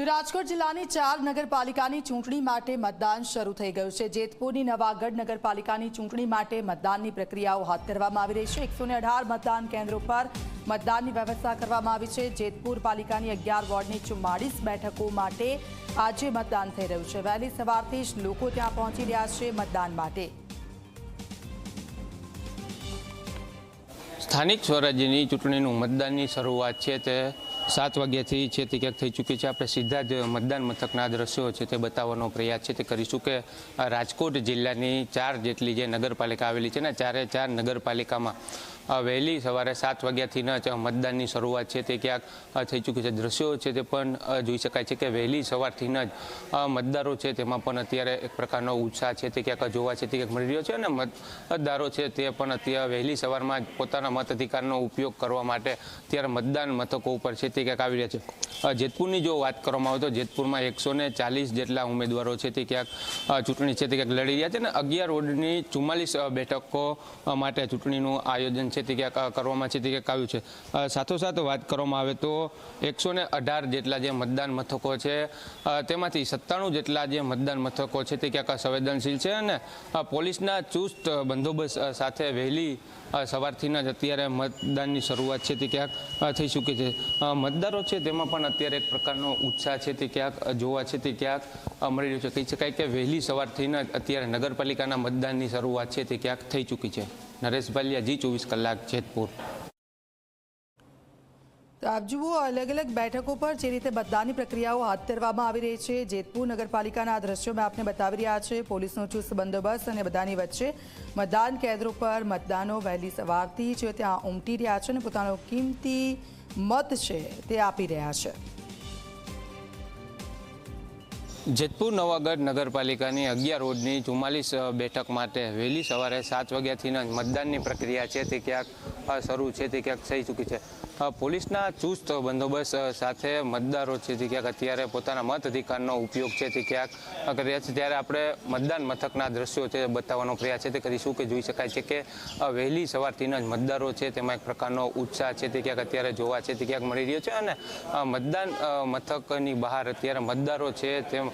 તો રાજકોટ જિલ્લાની ચાર નગરપાલિકાની ચૂંટણી માટે મતદાન શરૂ થઈ ગયું છે. જેતપુરની નવાગઢ નગરપાલિકાની ચૂંટણી માટે મતદાનની પ્રક્રિયાઓ હાથ ધરવામાં આવી રહી છે. એકસો મતદાન કેન્દ્રો પર મતદાનની વ્યવસ્થા કરવામાં આવી છે. જેતપુર પાલિકાની અગિયાર વોર્ડની ચુમ્માળીસ બેઠકો માટે આજે મતદાન થઈ રહ્યું છે. વહેલી સવારથી જ લોકો ત્યાં પહોંચી રહ્યા છે મતદાન માટે. સ્થાનિક સ્વરાજ્યની ચૂંટણીનું મતદાનની શરૂઆત છે તે સાત વાગ્યાથી છે તે ક્યાંક થઈ ચૂકી છે, આપણે સીધા જ મતદાન મથકના દ્રશ્યો છે તે બતાવવાનો પ્રયાસ છે. તે કરીશું કે રાજકોટ જિલ્લાની ચાર જેટલી જે નગરપાલિકા આવેલી છે ને, ચારે ચાર નગરપાલિકામાં વહેલી સવારે સાત વાગ્યાથી જ મતદાનની શરૂઆત છે, તે ક્યાંક થઈ ચૂકી છે. દ્રશ્યો છે તે પણ જોઈ શકાય છે કે વહેલી સવારથી જ મતદારો છે તેમાં પણ અત્યારે એક પ્રકારનો ઉત્સાહ છે, તે ક્યાંક જોવા છે, તે ક્યાંક મળી રહ્યો છે અને મતદારો છે તે પણ અત્યારે વહેલી સવારમાં જ પોતાના મત અધિકારનો ઉપયોગ કરવા માટે અત્યારે મતદાન મથકો ઉપર છે, તે ક્યાંક આવી રહ્યા છે. જેતપુરની જો વાત કરવામાં આવે તો જેતપુરમાં એકસો ને ચાલીસ જેટલા ઉમેદવારો છે, તે ક્યાંક ચૂંટણી છે, તે ક્યાંક લડી રહ્યા છે અને અગિયાર વોર્ડની ચુમ્માલીસ બેઠકો માટે ચૂંટણીનું આયોજન છે તે ક્યાંક કરવામાં છે તે ક્યાંક આવ્યું છે. સાથોસાથ વાત કરવામાં આવે તો એકસો ને અઢાર જેટલા જે મતદાન મથકો છે તેમાંથી સત્તાણું જેટલા જે મતદાન મથકો છે તે ક્યાંક સંવેદનશીલ છે અને પોલીસના ચુસ્ત બંદોબસ્ત સાથે વહેલી સવારથી જ અત્યારે મતદાનની શરૂઆત છે તે ક્યાંક થઈ ચૂકી છે. મતદારો છે તેમાં પણ અત્યારે એક પ્રકારનો ઉત્સાહ છે તે ક્યાંક જોવા છે તે ક્યાંક મળી રહ્યો છે. કહી શકાય કે વહેલી સવારથી જ અત્યારે નગરપાલિકાના મતદાનની શરૂઆત છે તે ક્યાંક થઈ ચૂકી છે. નરેશ ભાલિયા જી, ચોવીસ કલાક જેતપુર. તો આપ જુઓ અલગ અલગ બેઠકો પર જે રીતે મતદાનની પ્રક્રિયાઓ હાથ ધરવામાં આવી રહી છે, જેતપુર નગરપાલિકાના આ દ્રશ્યો આપને બતાવી રહ્યા છે, પોલીસનો ચુસ્ત બંદોબસ્ત અને બધાની વચ્ચે મતદાન કેન્દ્રો પર મતદાનો વહેલી સવારથી જે ત્યાં ઉમટી રહ્યા છે અને પોતાનો કિંમતી મત છે તે આપી રહ્યા છે. જેતપુર નવાગઢ નગરપાલિકાની અગિયાર રોડની ચુમ્માલીસ બેઠક માટે વહેલી સવારે સાત વાગ્યાથી મતદાનની પ્રક્રિયા છે તે ક્યાંક શરૂ છે તે ક્યાંક થઈ ચૂકી છે. પોલીસના ચુસ્ત બંદોબસ્ત સાથે મતદારો છે તે ક્યાંક અત્યારે પોતાના મત અધિકારનો ઉપયોગ છે તે ક્યાંક કર્યા છે. ત્યારે આપણે મતદાન મથકના દ્રશ્યો છે બતાવવાનો પ્રયાસ છે તે કરીશું કે જોઈ શકાય છે કે વહેલી સવારથી જ મતદારો છે તેમાં એક પ્રકારનો ઉત્સાહ છે તે ક્યાંક અત્યારે જોવા છે તે ક્યાંક મળી રહ્યો છે અને મતદાન મથકની બહાર અત્યારે મતદારો છે તેમ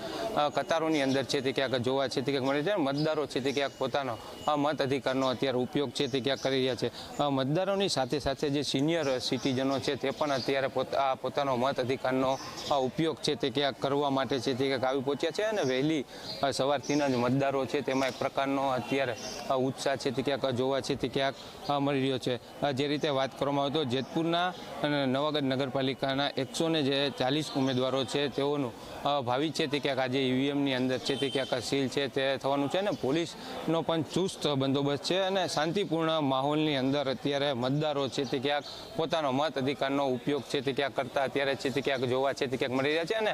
કતારોની અંદર છે તે ક્યાંક જોવા છે તે ક્યાંક મળી છે. મતદારો છે તે ક્યાંક પોતાનો મત અધિકારનો અત્યારે ઉપયોગ છે તે ક્યાંક કરી રહ્યા છે. મતદારોની સાથે સાથે જે સિનિયર સિટીઝનો છે તે પણ અત્યારે પોતાનો મત અધિકારનો ઉપયોગ છે તે ક્યાંક કરવા માટે છે તે ક્યાંક આવી પહોંચ્યા છે અને વહેલી સવારથીના જ મતદારો છે તેમાં એક પ્રકારનો અત્યારે ઉત્સાહ છે તે ક્યાંક જોવા છે તે ક્યાંક મળી રહ્યો છે. જે રીતે વાત કરવામાં આવે તો જેતપુરના અને નવાગઢ નગરપાલિકાના એકસો ને જે ચાલીસ ઉમેદવારો છે તેઓનું ભાવિ છે તે ક્યાંક આજે ઈવીએમની અંદર છે તે ક્યાંક સીલ છે તે થવાનું છે અને પોલીસનો પણ ચુસ્ત બંદોબસ્ત છે અને શાંતિપૂર્ણ માહોલની અંદર અત્યારે મતદારો છે તે ક્યાંક પોતાનો મત અધિકારનો ઉપયોગ છે તે ક્યાંક કરતા અત્યારે છે તે ક્યાંક જોવા છે તે ક્યાંક મળી રહ્યા છે અને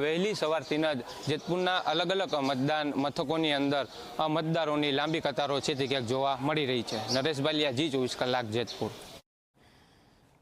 વહેલી સવારથી જ જેતપુરના અલગ અલગ મતદાન મથકોની અંદર મતદારોની લાંબી કતારો છે તે ક્યાંક જોવા મળી રહી છે. નરેશ બાલિયા જી ચોવીસ કલાક જેતપુર.